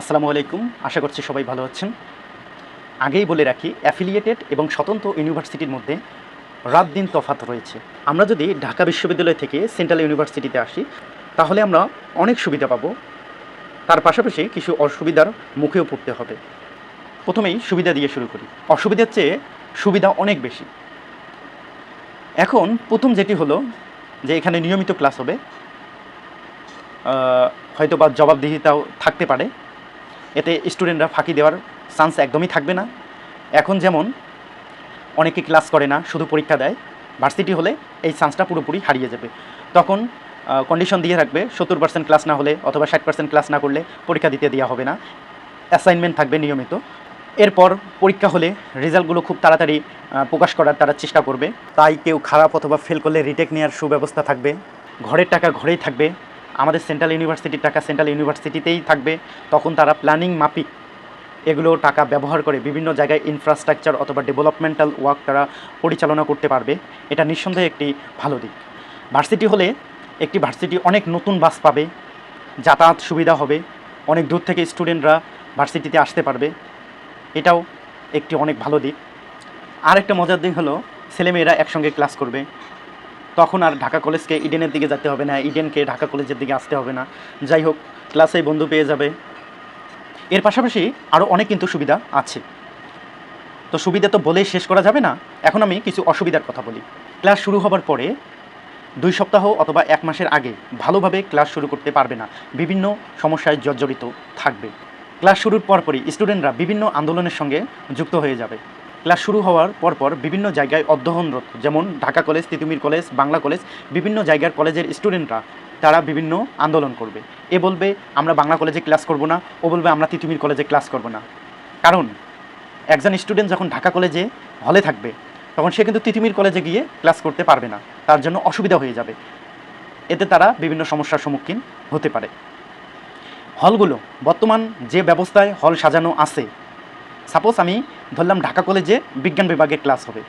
আসসালামু আলাইকুম। আশা করছি সবাই ভালো আছেন। আগেই বলে রাখি, অ্যাফিলিয়েটেড এবং স্বতন্ত্র ইউনিভার্সিটির মধ্যে রাত দিন তফাৎ রয়েছে। আমরা যদি ঢাকা বিশ্ববিদ্যালয় থেকে সেন্ট্রাল ইউনিভার্সিটিতে আসি, তাহলে আমরা অনেক সুবিধা পাবো। তার পাশাপাশি কিছু অসুবিধার মুখেও পড়তে হবে। প্রথমেই সুবিধা দিয়ে শুরু করি। অসুবিধার চেয়ে সুবিধা অনেক বেশি। এখন প্রথম যেটি হলো যে এখানে নিয়মিত ক্লাস হবে। হয়তো বা জবাবদিহিতাও থাকতে পারে। এতে স্টুডেন্টরা ফাঁকি দেওয়ার চান্স একদমই থাকবে না। এখন যেমন অনেকে ক্লাস করে না, শুধু পরীক্ষা দেয় ভার্সিটি হলে এই চান্সটা পুরোপুরি হারিয়ে যাবে। তখন কন্ডিশন দিয়ে রাখবে, সত্তর পার্সেন্ট ক্লাস না হলে অথবা ষাট পার্সেন্ট ক্লাস না করলে পরীক্ষা দিতে দেওয়া হবে না। অ্যাসাইনমেন্ট থাকবে নিয়মিত। এরপর পরীক্ষা হলে রেজাল্টগুলো খুব তাড়াতাড়ি প্রকাশ করার তারা চেষ্টা করবে। তাই কেউ খারাপ অথবা ফেল করলে রিটেক নেওয়ার সুব্যবস্থা থাকবে। ঘরের টাকা ঘরেই থাকবে। আমাদের সেন্ট্রাল ইউনিভার্সিটির টাকা সেন্ট্রাল ইউনিভার্সিটিতেই থাকবে। তখন তারা প্ল্যানিং মাফিক এগুলো টাকা ব্যবহার করে বিভিন্ন জায়গায় ইনফ্রাস্ট্রাকচার অথবা ডেভেলপমেন্টাল ওয়ার্ক তারা পরিচালনা করতে পারবে। এটা নিঃসন্দেহে একটি ভালো দিক। ভার্সিটি হলে একটি ভার্সিটি অনেক নতুন বাস পাবে, যাতায়াত সুবিধা হবে, অনেক দূর থেকে স্টুডেন্টরা ভার্সিটিতে আসতে পারবে। এটাও একটি অনেক ভালো দিক। আর একটা মজার দিক হলো ছেলেমেয়েরা একসঙ্গে ক্লাস করবে। তখন আর ঢাকা কলেজকে ইডেনের দিকে যেতে হবে না, ইডেনকে ঢাকা কলেজের দিকে আসতে হবে না। যাই হোক ক্লাসে বন্ধু পেয়ে যাবে। এর পাশাপাশি আরও অনেক কিন্তু সুবিধা আছে। তো সুবিধা তো বলেই শেষ করা যাবে না? এখন আমি কিছু অসুবিধার কথা বলি। ক্লাস শুরু হবার পরে দুই সপ্তাহ অথবা এক মাসের আগে ভালোভাবে ক্লাস শুরু করতে পারবে না। বিভিন্ন সমস্যায় জর্জরিত থাকবে। ক্লাস শুরুর পরপরই স্টুডেন্টরা বিভিন্ন আন্দোলনের সঙ্গে যুক্ত হয়ে যাবে। ক্লাস শুরু হওয়ার পরপর বিভিন্ন জায়গায় অধ্যয়নরত, যেমন Dhaka college, Titumir college, Bangla college, বিভিন্ন জায়গার কলেজের স্টুডেন্টরা, তারা বিভিন্ন আন্দোলন করবে। এ বলবে, আমরা বাংলা কলেজে ক্লাস করব না। ও বলবে, আমরা তিতুমির কলেজে ক্লাস করব না। কারণ, একজন স্টুডেন্ট যখন ঢাকা কলেজে হলে থাকবে, তখন সে কিন্তু তিতুমির কলেজে গিয়ে ক্লাস করতে পারবে না। তার জন্য অসুবিধা হয়ে যাবে। এতে তারা বিভিন্ন সমস্যার সম্মুখীন হতে পারে। হলগুলো, বর্তমান যে ব্যবস্থায় হল সাজানো আছে সাপোজ আমি ধরলাম ঢাকা কলেজে বিজ্ঞান বিভাগের ক্লাস হবে।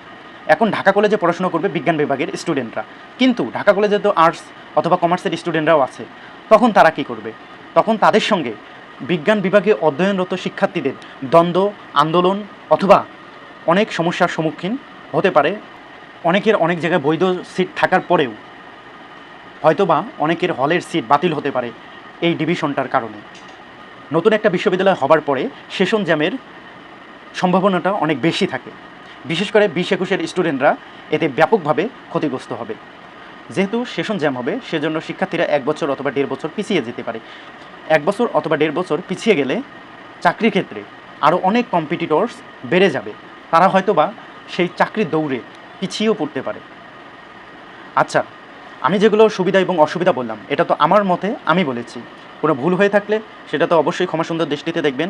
এখন ঢাকা কলেজে পড়াশোনা করবে বিজ্ঞান বিভাগের স্টুডেন্টরা কিন্তু ঢাকা কলেজে তো আর্টস অথবা কমার্সের স্টুডেন্টরাও আছে। তখন তারা কি করবে? তখন তাদের সঙ্গে বিজ্ঞান বিভাগে অধ্যয়নরত শিক্ষার্থীদের দ্বন্দ্ব, আন্দোলন অথবা অনেক সমস্যার সম্মুখীন হতে পারে। অনেকের অনেক জায়গায় বৈধ সিট থাকার পরেও হয়তোবা অনেকের হলের সিট বাতিল হতে পারে এই ডিভিশনটার কারণে। নতুন একটা বিশ্ববিদ্যালয় হবার পরে সেশন জ্যামের সম্ভাবনাটা অনেক বেশি থাকে। বিশেষ করে বিশ একুশের স্টুডেন্টরা এতে ব্যাপকভাবে ক্ষতিগ্রস্ত হবে। যেহেতু সেশন জ্যাম হবে, সেজন্য শিক্ষার্থীরা এক বছর অথবা দেড় বছর পিছিয়ে যেতে পারে। এক বছর অথবা দেড় বছর পিছিয়ে গেলে চাকরির ক্ষেত্রে আরও অনেক কম্পিটিটর্স বেড়ে যাবে। তারা হয়তোবা সেই চাকরির দৌড়ে পিছিয়েও পড়তে পারে। আচ্ছা আমি যেগুলো সুবিধা এবং অসুবিধা বললাম, এটা তো আমার মতে আমি বলেছি। কোনো ভুল হয়ে থাকলে সেটা তো অবশ্যই ক্ষমা সুন্দর দৃষ্টিতে দেখবেন।